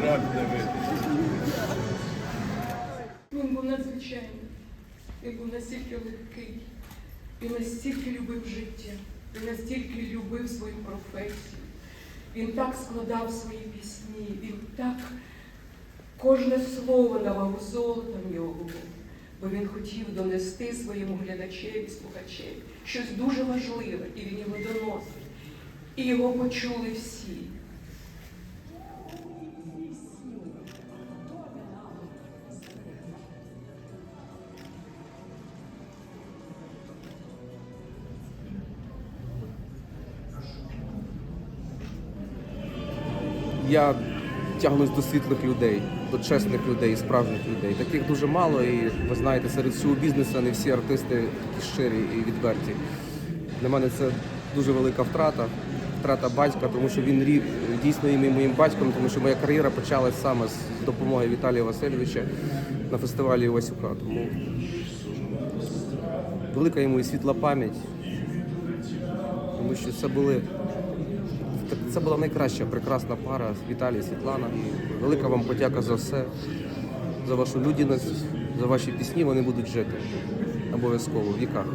рак не. Ну, він був надзвичайний, він був настільки легкий, він настільки любив життя, він настільки любив свою професію, він так складав свої пісні, він так кожне слово на золотом його. Було, бо він хотів донести своєму глядачеві, слухачеві щось дуже важливе, і він його доносив. І його почули всі. Я тягнусь до світлих людей, до чесних людей, справжніх людей. Таких дуже мало, і ви знаєте, серед всього бізнесу не всі артисти такі щирі і відверті. Для мене це дуже велика втрата, втрата батька, тому що він рі- дійсно є моїм батьком, тому що моя кар'єра почалась саме з допомоги Віталія Васильовича на фестивалі Івасюка. Тому велика йому і світла пам'ять, тому що це були Це була найкраща прекрасна пара Віталій Світлана. Велика вам подяка за все, за вашу людяність, за ваші пісні. Вони будуть жити обов'язково в віках.